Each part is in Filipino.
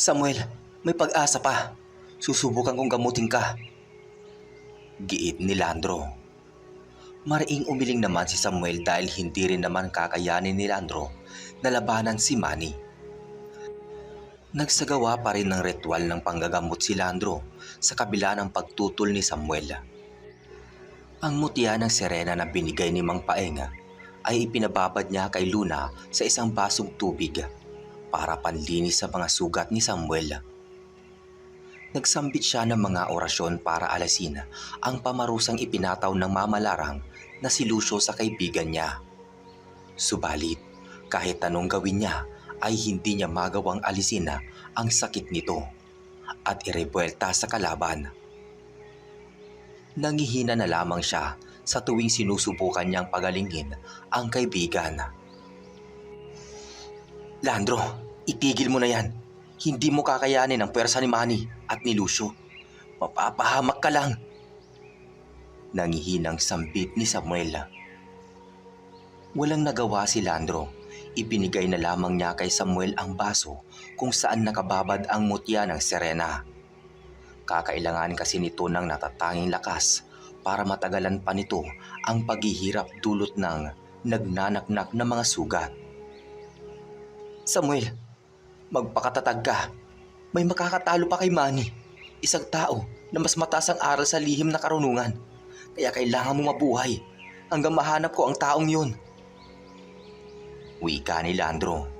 Samuel, may pag-asa pa. Susubukan kong gamutin ka. Giit ni Landro. Mariing umiling naman si Samuel dahil hindi rin naman kakayanin ni Landro na labanan si Manny. Nagsagawa pa rin ng ritual ng panggagamot si Landro sa kabila ng pagtutol ni Samuel. Ang mutya ng serena na binigay ni Mang Paeng ay ipinababad niya kay Luna sa isang basong tubig para panlinis sa mga sugat ni Samuel. Nagsambit siya ng mga orasyon para alasin ang pamarusang ipinataw ng mamalarang na si Lucio sa kaibigan niya. Subalit, kahit anong gawin niya ay hindi niya magawang alisin ang sakit nito at irebuelta sa kalaban. Nangihina na lamang siya sa tuwing sinusubukan niyang pagalingin ang kaibigan. Landro, itigil mo na yan. Hindi mo kakayanin ang pwersa ni Manny at ni Lucio. Mapapahamak ka lang. Nangihinang sambit ni Samuel. Walang nagawa si Landro. Ipinigay na lamang niya kay Samuel ang baso kung saan nakababad ang mutya ng Serena. Kakailangan kasi nito ng natatanging lakas para matagalan pa nito ang paghihirap dulot ng nagnanaknak na mga sugat. Samuel, magpakatatag ka. May makakatalo pa kay Manny. Isang tao na mas mataas ang aral sa lihim na karunungan. Kaya kailangan mo mabuhay hanggang mahanap ko ang taong yun. Wika ni Landro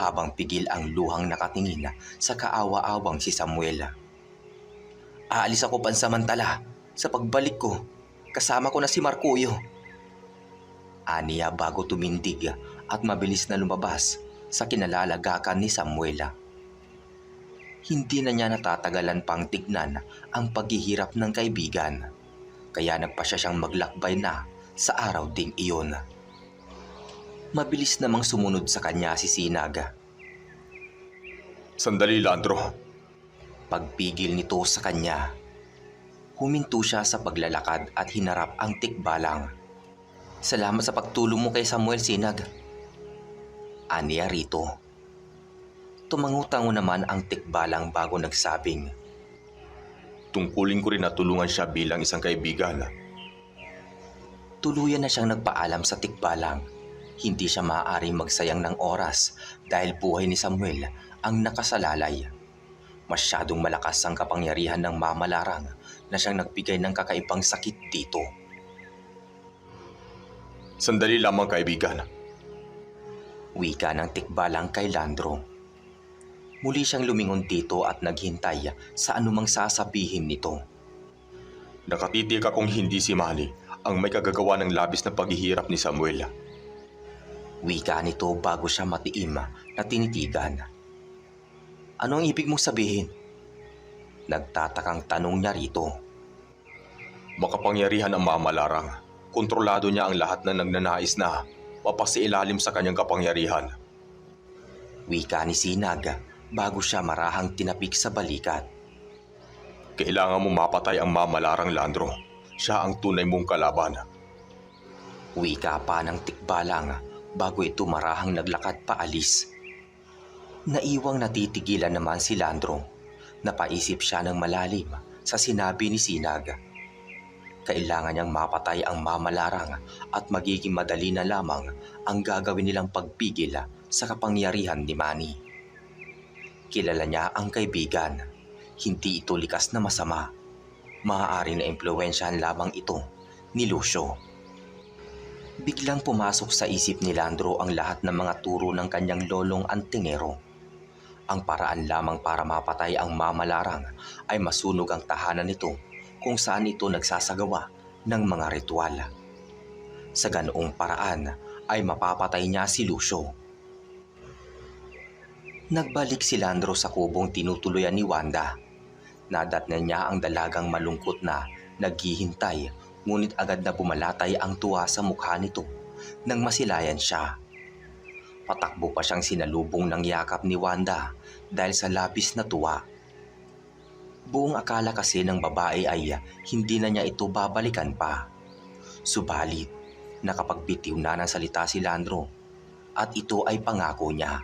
habang pigil ang luhang nakatingin sa kaawa-awang si Samuel. Aalis ako pansamantala sa pagbalik ko. Kasama ko na si Marcuyo. Aniya bago tumindig at mabilis na lumabas sa kinalalagakan ni Samuela. Hindi na niya natatagalan pang tignan ang paghihirap ng kaibigan. Kaya nagpasya siyang maglakbay na sa araw ding iyon. Mabilis namang sumunod sa kanya si Sinag. Sandali, Landro. Pagpigil nito sa kanya, huminto siya sa paglalakad at hinarap ang tikbalang. Salamat sa pagtulong mo kay Samuel Sinag. Aniya rito. Tumangutango naman ang tikbalang bago nagsabing, Tungkulin ko rin na tulungan siya bilang isang kaibigan. tuluyan na siyang nagpaalam sa tikbalang. Hindi siya maaaring magsayang ng oras dahil buhay ni Samuel ang nakasalalay. Masyadong malakas ang kapangyarihan ng mamalarang na siyang nagbigay ng kakaibang sakit dito. Sandali lamang, kaibigan. Wika ng tikbalang kay Landro. Muli siyang lumingon dito at naghintay sa anumang sasabihin nito. Nakatitig akong hindi si Manny ang may kagagawa ng labis na paghihirap ni Samuel. Wika nito bago siya matiim na tinitigan. Ano ang ibig mong sabihin? Nagtatakang tanong niya rito. Makapangyarihan ang mamalarang. Kontrolado niya ang lahat na nagnanais na mapasilalim sa kanyang kapangyarihan. Wika ni Sinag bago siya marahang tinapik sa balikat. Kailangan mo mapatay ang mamalarang Landro. Siya ang tunay mong kalaban. Wika pa ng tikbalang bago ito marahang naglakad paalis. Naiwang natitigilan naman si Landro. Napaisip siya ng malalim sa sinabi ni Sinag. Kailangan niyang mapatay ang mamalarang at magiging madali na lamang ang gagawin nilang pagpigil sa kapangyarihan ni Manny. Kilala niya ang kaibigan. Hindi ito likas na masama. Maaari na impluensyahan lamang ito ni Lucio. Biglang pumasok sa isip ni Landro ang lahat ng mga turo ng kanyang lolong antingero. Ang paraan lamang para mapatay ang mamalarang ay masunog ang tahanan nito kung saan ito nagsasagawa ng mga ritual. Sa ganoong paraan ay mapapatay niya si Lucio. Nagbalik si Landro sa kubong tinutuluyan ni Wanda. Nadatnan niya ang dalagang malungkot na naghihintay ngunit agad na bumalatay ang tuwa sa mukha nito nang masilayan siya. Patakbo pa siyang sinalubong ng yakap ni Wanda dahil sa labis na tuwa. Buong akala kasi ng babae ay hindi na niya ito babalikan pa. Subalit, nakapagbitiw na ng salita si Landro at ito ay pangako niya.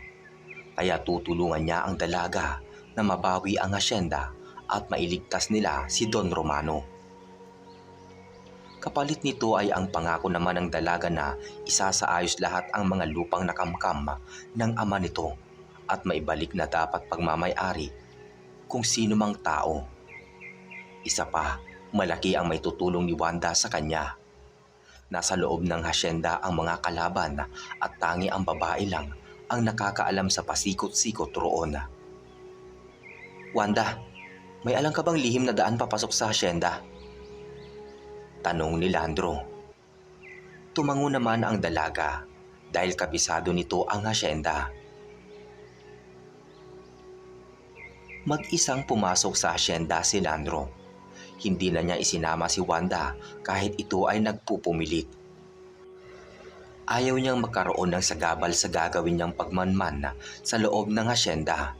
Kaya tutulungan niya ang dalaga na mabawi ang asyenda at mailigtas nila si Don Romano. Kapalit nito ay ang pangako naman ng dalaga na isasaayos lahat ang mga lupang nakamkam ng ama nito at maibalik na dapat pagmamayari kung sino mang tao. Isa pa, malaki ang may tutulong ni Wanda sa kanya. Nasa loob ng hasyenda ang mga kalaban at tangi ang babae lang ang nakakaalam sa pasikot-sikot roon. Wanda, may alam ka bang lihim na daan papasok sa hasyenda? Tanong ni Landro. Tumango naman ang dalaga dahil kabisado nito ang hasyenda. Mag-isang pumasok sa hasyenda si Landro. Hindi na niya isinama si Wanda kahit ito ay nagpupumilit. Ayaw niyang magkaroon ng sagabal sa gagawin niyang pagmanman sa loob ng hasyenda.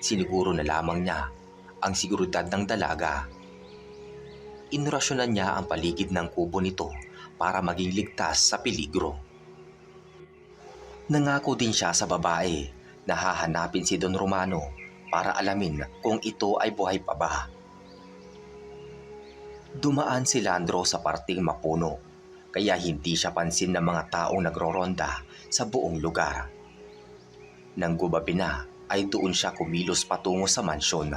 Siniguro na lamang niya ang seguridad ng dalaga. Inurasyonan niya ang paligid ng kubo nito para maging ligtas sa peligro. Nangako din siya sa babae na hahanapin si Don Romano para alamin kung ito ay buhay pa ba. Dumaan si Landro sa parting mapuno kaya hindi siya pansin ng mga taong nagroronda sa buong lugar. Nang gubabi na ay doon siya kumilos patungo sa mansyon.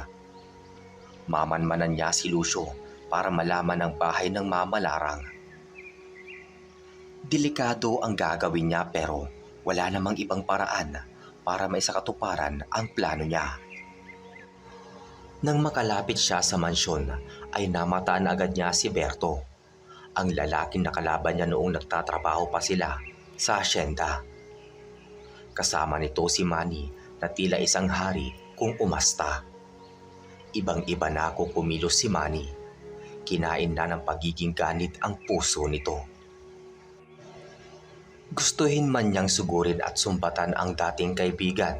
Mamanmanan niya si Lucio para malaman ang bahay ng mamalarang. Delikado ang gagawin niya pero wala namang ibang paraan para may sakatuparan ang plano niya. Nang makalapit siya sa mansyon ay namataan agad niya si Berto, ang lalaking nakalaban niya noong nagtatrabaho pa sila sa asyenda. Kasama nito si Manny na tila isang hari kung umasta. Ibang-iba na kung kumilos si Manny. Kinain na ng pagiging ganit ang puso nito. Gustuhin man niyang sugurin at sumbatan ang dating kaibigan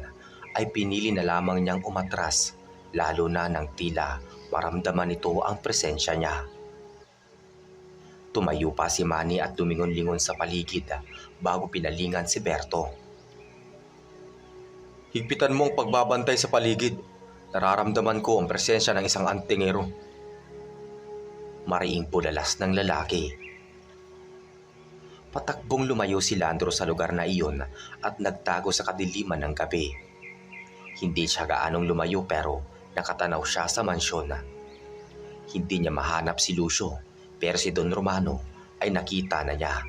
ay pinili na lamang niyang umatras lalo na nang tila maramdaman nito ang presensya niya. Tumayo pa si Manny at lumingon-lingon sa paligid bago pinalingan si Berto. Higpitan mo ang pagbabantay sa paligid. Nararamdaman ko ang presensya ng isang antingero. Mariing bulalas ng lalaki. Patakbong lumayo si Landro sa lugar na iyon at nagtago sa kadiliman ng gabi. Hindi siya gaanong lumayo pero nakatanaw siya sa mansyon. Hindi niya mahanap si Lucio pero si Don Romano ay nakita na niya.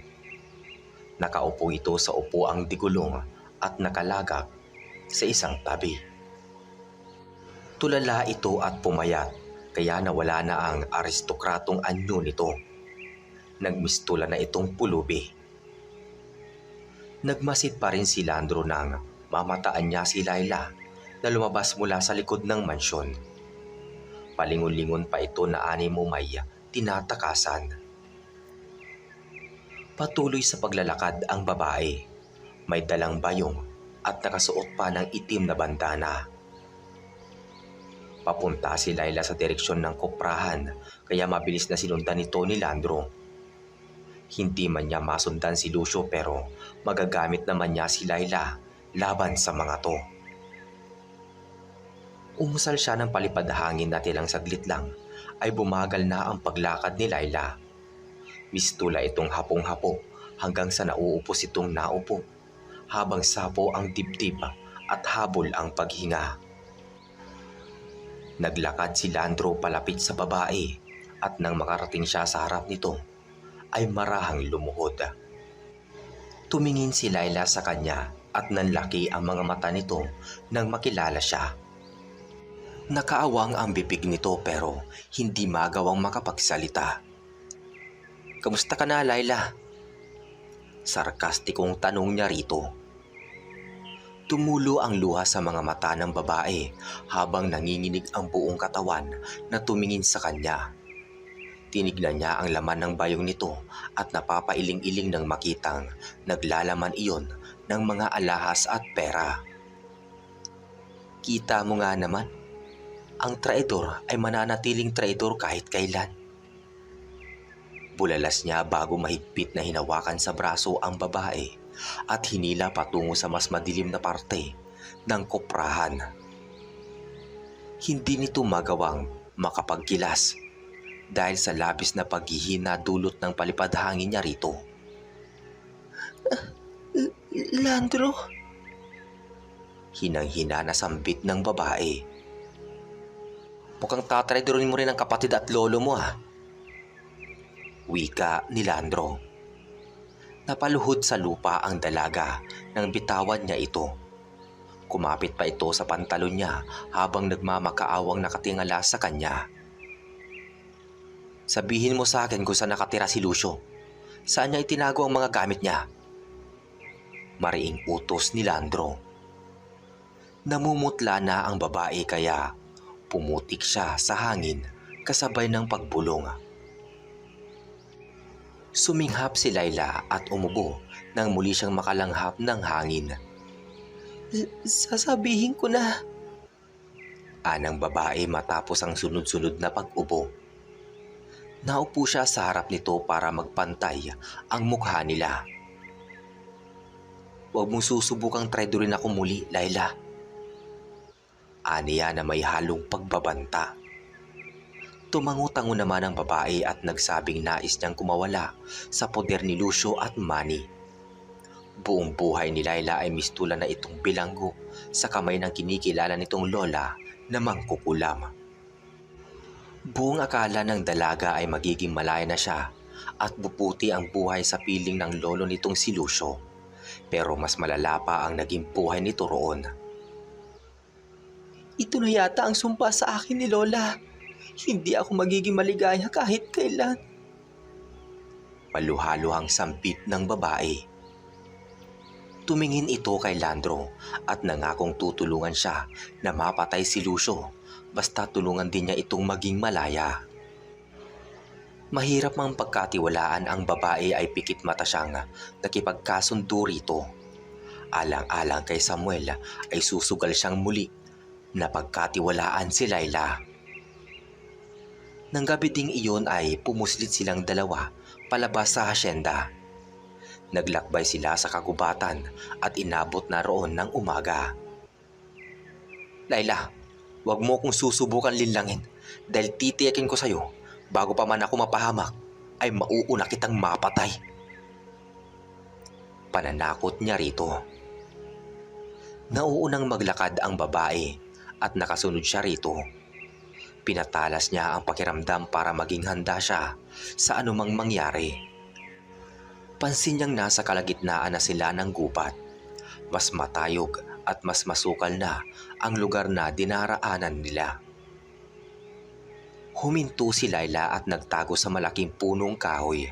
Nakaupo ito sa upuang digulong at nakalagak sa isang tabi. Tulala ito at pumayat kaya nawala na ang aristokratong anyo nito. Nagmistula na itong pulubi. Nagmasid pa rin si Landro nang mamataan niya si Laila na lumabas mula sa likod ng mansyon. Palingon-lingon pa ito na ani mo may tinatakasan. Patuloy sa paglalakad ang babae. May dalang bayong at nakasuot pa ng itim na bandana. Papunta si Laila sa direksyon ng kuprahan kaya mabilis na sinundan nito ni Landro. Hindi man niya masundan si Lucio pero magagamit naman niya si Laila laban sa mga to. Umusal siya ng palipad hangin na tilang saglit lang ay bumagal na ang paglakad ni Laila. Mistula itong hapong-hapo hanggang sa nauupos itong naupo habang sapo ang dibdib at habol ang paghinga. Naglakad si Landro palapit sa babae at nang makarating siya sa harap nito ay marahang lumuhod. Tumingin si Laila sa kanya at nanlaki ang mga mata nito nang makilala siya. Nakaawang ang bibig nito pero hindi magawang makapagsalita. Kamusta ka na, Laila? Sarkastikong tanong niya rito. Tumulo ang luha sa mga mata ng babae habang nanginginig ang buong katawan na tumingin sa kanya. Tinignan niya ang laman ng bayong nito at napapailing-iling ng makitang naglalaman iyon ng mga alahas at pera. Kita mo nga naman, ang traidor ay mananatiling traidor kahit kailan. Bulalas niya bago mahigpit na hinawakan sa braso ang babae at hinila patungo sa mas madilim na parte ng koprahan. Hindi nito magawang makapagkilas dahil sa labis na paghihina dulot ng palipad hangin niya rito. Landro? Hinang-hina na sambit ng babae. Mukhang tatraidorin mo rin ang kapatid at lolo mo ah. Wika ni Landro. Napaluhod sa lupa ang dalaga nang bitawan niya ito. Kumapit pa ito sa pantalon niya habang nagmamakaawang nakatingala sa kanya. Sabihin mo sa akin kung saan nakatira si Lucio. Saan niya itinago ang mga gamit niya? Mariing utos ni Landro. Namumutla na ang babae kaya pumutik siya sa hangin kasabay ng pagbulong. Suminghap si Laila at umubo nang muli siyang makalanghap ng hangin. Sasabihin ko na. Anang babae matapos ang sunod-sunod na pag-ubo. Naupo siya sa harap nito para magpantay ang mukha nila. Huwag mong susubukang traidorin ako muli, Laila. Aniya na may halong pagbabanta. Tumangutango naman ang babae at nagsabing nais niyang kumawala sa poder ni Lucio at Manny. Buong buhay ni Laila ay mistula na itong bilanggo sa kamay ng kinikilala nitong lola na mangkukulam. Buong akala ng dalaga ay magiging malaya na siya at buputi ang buhay sa piling ng lolo nitong si Lucio. Pero mas malala pa ang naging buhay nito roon. Ito na yata ang sumpa sa akin ni Lola. Hindi ako magiging maligaya kahit kailan. Paluhalo ang sampit ng babae. Tumingin ito kay Landro at nangakong tutulungan siya na mapatay si Lucio basta tulungan din niya itong maging malaya. Mahirap mang pagkatiwalaan ang babae ay pikit mata siyang nakipagkasundo rito. Alang-alang kay Samuel ay susugal siyang muli na pagkatiwalaan si Laila. Nang gabi ding iyon ay pumuslit silang dalawa palabas sa hasyenda. Naglakbay sila sa kagubatan at inabot na roon ng umaga. Laila, huwag mo kong susubukan linlangin dahil titiyakin ko sa'yo bago pa man ako mapahamak ay mauuna kitang mapatay. Pananakot niya rito. Nauunang maglakad ang babae at nakasunod siya rito. Pinatalas niya ang pakiramdam para maging handa siya sa anumang mangyari. Pansin niyang nasa kalagitnaan na sila ng gubat. Mas matayog at mas masukal na ang lugar na dinaraanan nila. Huminto si Laila at nagtago sa malaking punong kahoy.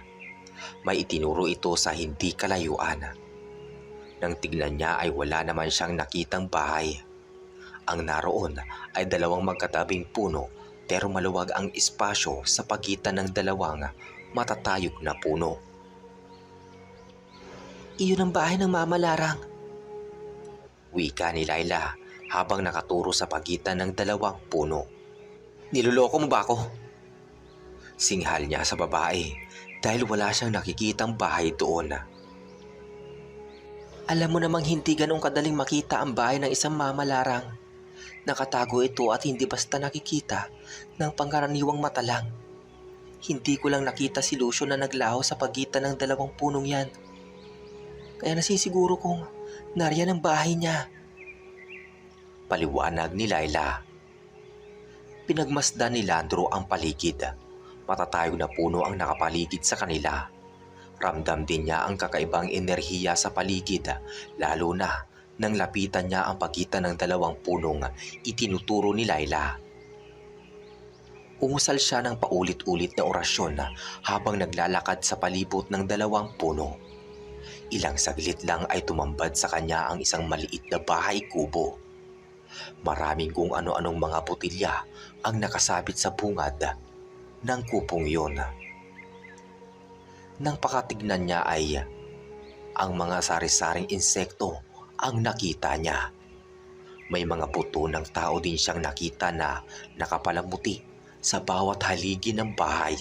May itinuro ito sa hindi kalayuan. Nang tignan niya ay wala naman siyang nakitang bahay. Ang naroon ay dalawang magkatabing puno pero maluwag ang espasyo sa pagitan ng dalawang matatayog na puno. Iyon ang bahay ng Mama Larang. Wika ni Laila habang nakaturo sa pagitan ng dalawang puno. Niloloko mo ba ako? Singhal niya sa babae dahil wala siyang nakikitang bahay doon. Alam mo namang hindi ganong kadaling makita ang bahay ng isang mamalarang. Nakatago ito at hindi basta nakikita ng pangkaraniwang mata lang. Hindi ko lang nakita si Lucio na naglaho sa pagitan ng dalawang punong yan. Kaya nasisiguro kong nariyan ang bahay niya. Paliwanag ni Laila. Pinagmasdan ni Landro ang paligid. Matatayog na puno ang nakapaligid sa kanila. Ramdam din niya ang kakaibang enerhiya sa paligid, lalo na nang lapitan niya ang pagitan ng dalawang punong itinuturo ni Laila. Umusal siya ng paulit-ulit na orasyon habang naglalakad sa palibot ng dalawang puno. Ilang saglit lang ay tumambad sa kanya ang isang maliit na bahay kubo. Maraming kung ano-anong mga botilya ang nakasabit sa bungad ng kupong yon. Nang pakatignan niya ay ang mga sari-saring insekto ang nakita niya. May mga buto ng tao din siyang nakita na nakapalamuti sa bawat haligi ng bahay.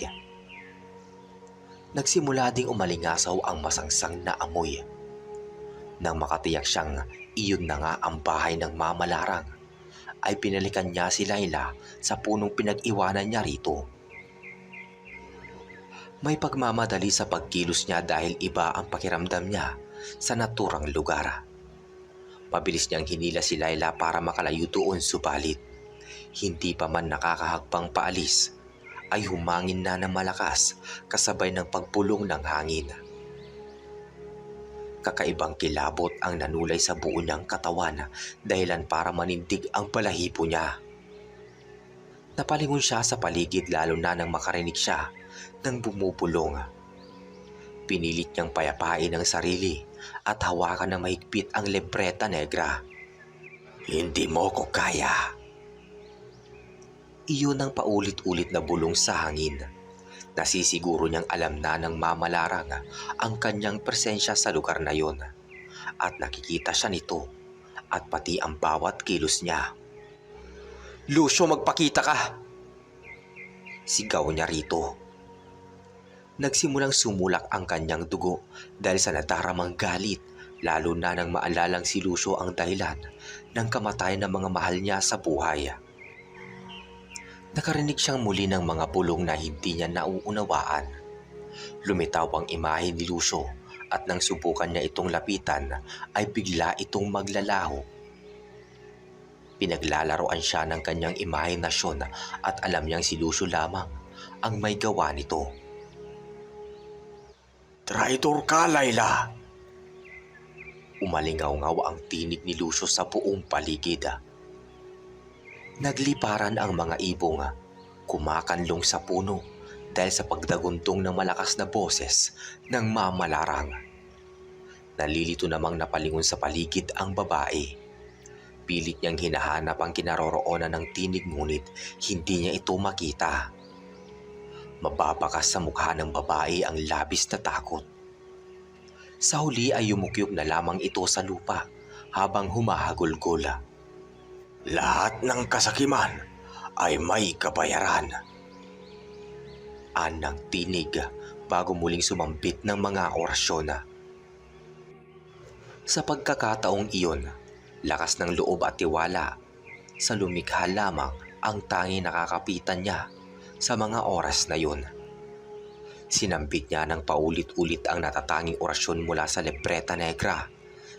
Nagsimula ding umalingasaw ang masangsang na amoy. Nang makatiyak siyang iyon na nga ang bahay ng mamalarang, ay pinalikan niya si Laila sa punong pinag-iwanan niya rito. May pagmamadali sa pagkilos niya dahil iba ang pakiramdam niya sa naturang lugar. Mabilis niyang hinila si Laila para makalayo doon subalit hindi pa man nakakahagpang paalis ay humangin na ng malakas kasabay ng pagpulong ng hangin. Kakaibang kilabot ang nanulay sa buo niyang katawan dahilan para manindig ang balahibo niya. Napalingon siya sa paligid lalo na nang makarinig siya ng bumubulong. Pinilit niyang payapain ang sarili at hawakan ng mahigpit ang lebreta negra. Hindi mo ko kaya. Iyon ang paulit-ulit na bulong sa hangin. Nasisiguro niyang alam na ng mamalarang ang kanyang presensya sa lugar na yon at nakikita siya nito at pati ang bawat kilos niya. Lucio, magpakita ka! Sigaw niya rito. Nagsimulang sumulak ang kanyang dugo dahil sa nadaramang galit lalo na nang maalalang si Lucio ang dahilan ng kamatayan ng mga mahal niya sa buhay. Nakarinig siyang muli ng mga bulong na hindi niya nauunawaan. Lumitaw ang imahe ni Lucio at nang subukan niya itong lapitan ay bigla itong maglalaho. Pinaglalaroan siya ng kanyang imahinasyon at alam niyang si Lucio lamang ang may gawa nito. Traitor ka, Layla! Umalingaw-ngaw ang tinig ni Lucio sa buong paligid. Nagliparan ang mga ibong kumakanlong sa puno dahil sa pagdaguntong ng malakas na boses ng mamalarang. Nalilito namang napalingon sa paligid ang babae. Pilit niyang hinahanap ang kinaroroonan ng tinig ngunit hindi niya ito makita. Mababakas sa mukha ng babae ang labis na takot. Sa huli ay yumukyog na lamang ito sa lupa habang humahagulgol. Lahat ng kasakiman ay may kabayaran. Anang tinig bago muling sumambit ng mga orasyon. Sa pagkakataong iyon, lakas ng loob at tiwala sa lumikha lamang ang tangi nakakapitan niya sa mga oras na yun. Sinambit niya ng paulit-ulit ang natatanging orasyon mula sa lebreta negra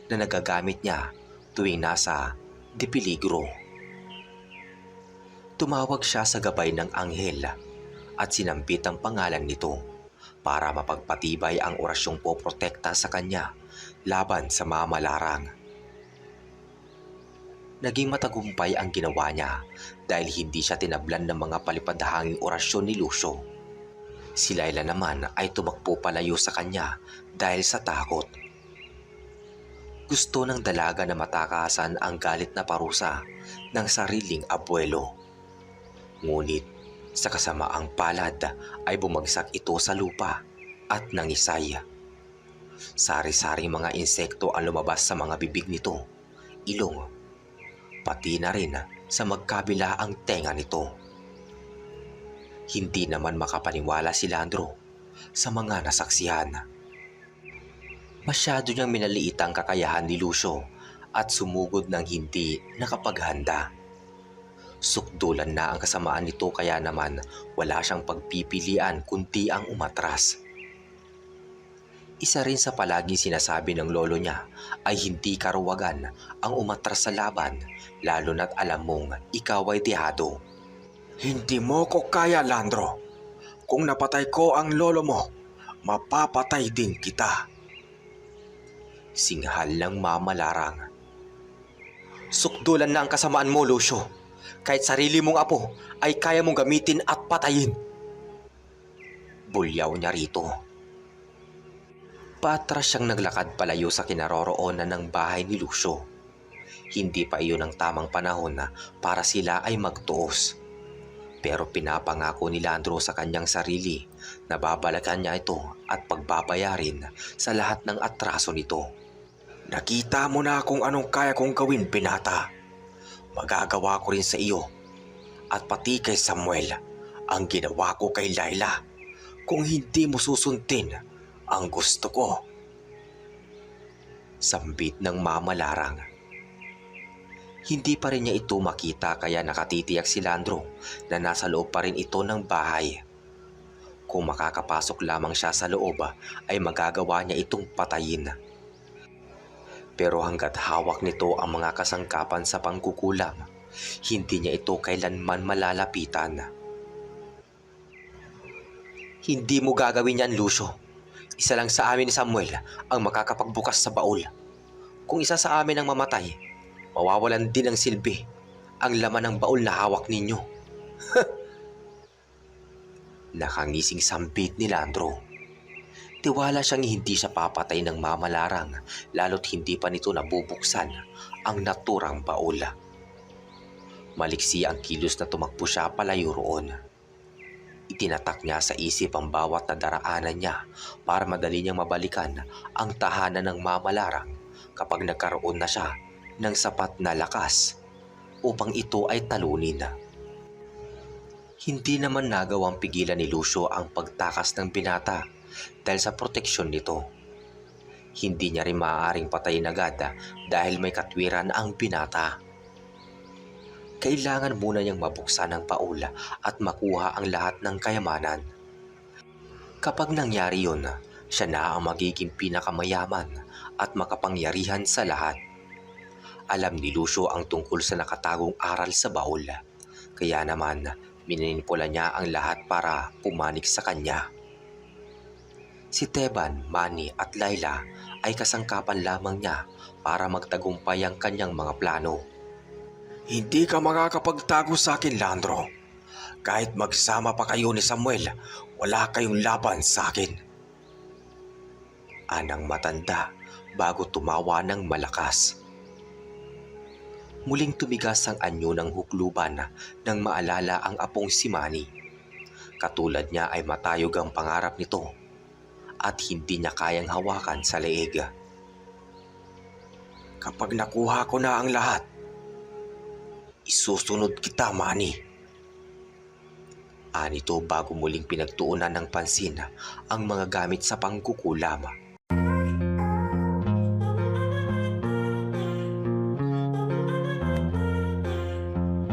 na nagagamit niya tuwing nasa de peligro. Tumawag siya sa gabay ng anghel at sinambit ang pangalan nito para mapagpatibay ang orasyong poprotekta sa kanya laban sa mamalarang. Naging matagumpay ang ginawa niya dahil hindi siya tinablan ng mga palipadhanging orasyon ni Lucio. Si Laila naman ay tumakbo palayo sa kanya dahil sa takot. Gusto ng dalaga na matakasan ang galit na parusa ng sariling abuelo. Ngunit sa kasamaang palad ay bumagsak ito sa lupa at nangisay. Sari-saring mga insekto ang lumabas sa mga bibig nito, ilong, pati na rin sa magkabila ang tenga nito. Hindi naman makapaniwala si Landro sa mga nasaksihan. Masyado niyang minaliit ang kakayahan ni Lucio at sumugod ng hindi nakapaghanda. Sukdulan na ang kasamaan nito kaya naman wala siyang pagpipilian kundi ang umatras. Isa rin sa palaging sinasabi ng lolo niya ay hindi karuwagan ang umatras sa laban lalo na't alam mong ikaw ay tihado. Hindi mo ko kaya, Landro. Kung napatay ko ang lolo mo, mapapatay din kita. Singhal ng mamalarang. Sukdulan na ang kasamaan mo, Lucio. Kahit sarili mong apo ay kaya mong gamitin at patayin. Bulyaw niya rito. Patras siyang naglakad palayo sa kinaroroonan ng bahay ni Lucio. Hindi pa iyon ang tamang panahon na para sila ay magtuos. Pero pinapangako ni Landro sa kanyang sarili na babalakan niya ito at pagbabayarin sa lahat ng atraso nito. Nakita mo na kung anong kaya kong gawin, binata. Magagawa ko rin sa iyo at pati kay Samuel ang ginawa ko kay Laila kung hindi mo susundin ang gusto ko. Sambit ng mamalarang. Hindi pa rin niya ito makita kaya nakatitiyak si Landro na nasa loob pa rin ito ng bahay. Kung makakapasok lamang siya sa loob ay magagawa niya itong patayin. Pero hanggat hawak nito ang mga kasangkapan sa pangkukulam, hindi niya ito kailanman malalapitan. Hindi mo gagawin yan, Lucio. Isa lang sa amin ni Samuel ang makakapagbukas sa baul. Kung isa sa amin ang mamatay, mawawalan din ng silbi ang laman ng baul na hawak ninyo. Nakangising sambit ni Landro. Tiwala siyang hindi siya papatay ng mamalarang lalo't hindi pa nito nabubuksan ang naturang baul. Maliksi ang kilos na tumakbo siya palayo roon. Itinatak niya sa isip ang bawat na daraanan niya para madali niyang mabalikan ang tahanan ng mamalarang kapag nagkaroon na siya ng sapat na lakas upang ito ay talunin. Hindi naman nagawang pigilan ni Lucio ang pagtakas ng binata dahil sa proteksyon nito. Hindi niya rin maaaring patayin agad dahil may katwiran ang binata. Kailangan muna niyang mabuksan ang paula at makuha ang lahat ng kayamanan. Kapag nangyari yun, siya na ang magiging pinakamayaman at makapangyarihan sa lahat. Alam ni Lucio ang tungkol sa nakatagong aral sa baul. Kaya naman, mininipula niya ang lahat para pumanik sa kanya. Si Teban, Manny at Laila ay kasangkapan lamang niya para magtagumpay ang kanyang mga plano. Hindi ka makakapagtago sa akin, Landro. Kahit magsama pa kayo ni Samuel, wala kayong laban sa akin. Anang matanda bago tumawa ng malakas. Muling tumigas ang anyo ng hukluban nang maalala ang apong si Manny. Katulad niya ay matayog ang pangarap nito at hindi niya kayang hawakan sa leeg. Kapag nakuha ko na ang lahat, isusunod kita, Manny. Anito bago muling pinagtuunan ng pansin ang mga gamit sa pangkukulam